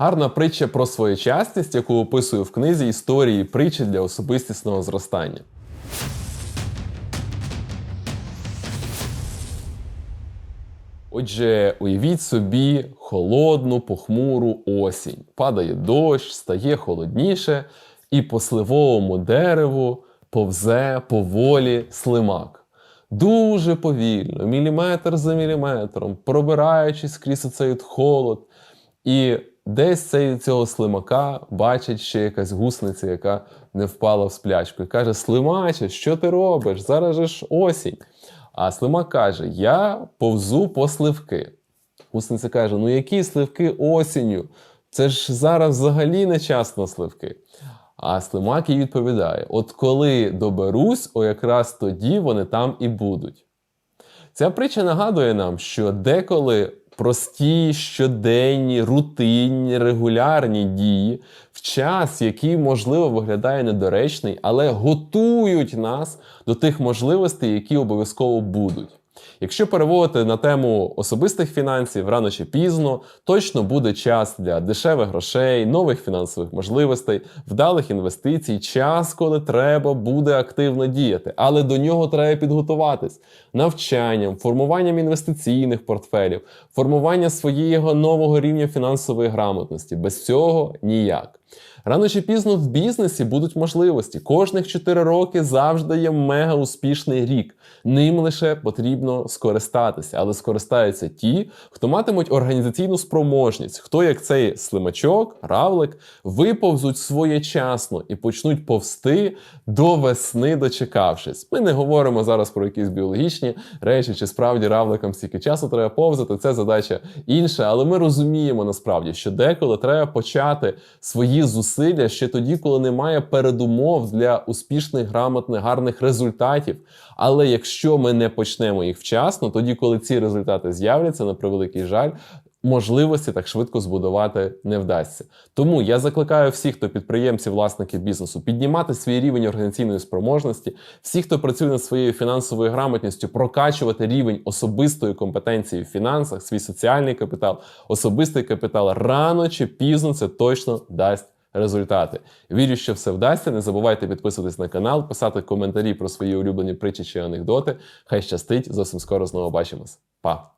Гарна притча про своєчасність, яку описую в книзі історії притчі для особистісного зростання. Отже, уявіть собі холодну, похмуру осінь. Падає дощ, стає холодніше, і по сливовому дереву повзе поволі слимак. Дуже повільно, міліметр за міліметром, пробираючись крізь оцей холод. І десь цей, цього слимака бачить ще якась гусениця, яка не впала в сплячку, і каже: Слимаче, що ти робиш? Зараз же ж осінь. А слимак каже: Я повзу по сливки. Гусениця каже: Ну які сливки осінню? Це ж зараз взагалі не час на сливки. А слимак їй відповідає: От коли доберусь, о якраз тоді вони там і будуть. Ця притча нагадує нам, що деколи прості, щоденні, рутинні, регулярні дії в час, який, можливо, виглядає недоречний, але готують нас до тих можливостей, які обов'язково будуть. Якщо переводити на тему особистих фінансів рано чи пізно, точно буде час для дешевих грошей, нових фінансових можливостей, вдалих інвестицій, час, коли треба буде активно діяти, але до нього треба підготуватись навчанням, формуванням інвестиційних портфелів, формування свого нового рівня фінансової грамотності. Без цього ніяк. Рано чи пізно в бізнесі будуть можливості. Кожних 4 роки завжди є мега успішний рік. Ним лише потрібно скористатися, але скористаються ті, хто матимуть організаційну спроможність, хто, як цей слимачок, равлик, виповзуть своєчасно і почнуть повсти до весни, дочекавшись. Ми не говоримо зараз про якісь біологічні речі, чи справді равликам стільки часу треба повзати. Це задача інша, але ми розуміємо насправді, що деколи треба почати свої зусилля ще тоді, коли немає передумов для успішних, грамотних, гарних результатів. Але якщо ми не почнемо їх вчасно, тоді, коли ці результати з'являться, на превеликий жаль. Можливості так швидко збудувати не вдасться. Тому я закликаю всіх, хто підприємці, власники бізнесу, піднімати свій рівень організаційної спроможності, всіх, хто працює над своєю фінансовою грамотністю, прокачувати рівень особистої компетенції в фінансах, свій соціальний капітал, особистий капітал рано чи пізно це точно дасть результати. Вірю, що все вдасться. Не забувайте підписуватись на канал, писати коментарі про свої улюблені притчі чи анекдоти. Хай щастить. Зовсім скоро знову бачимось. Па!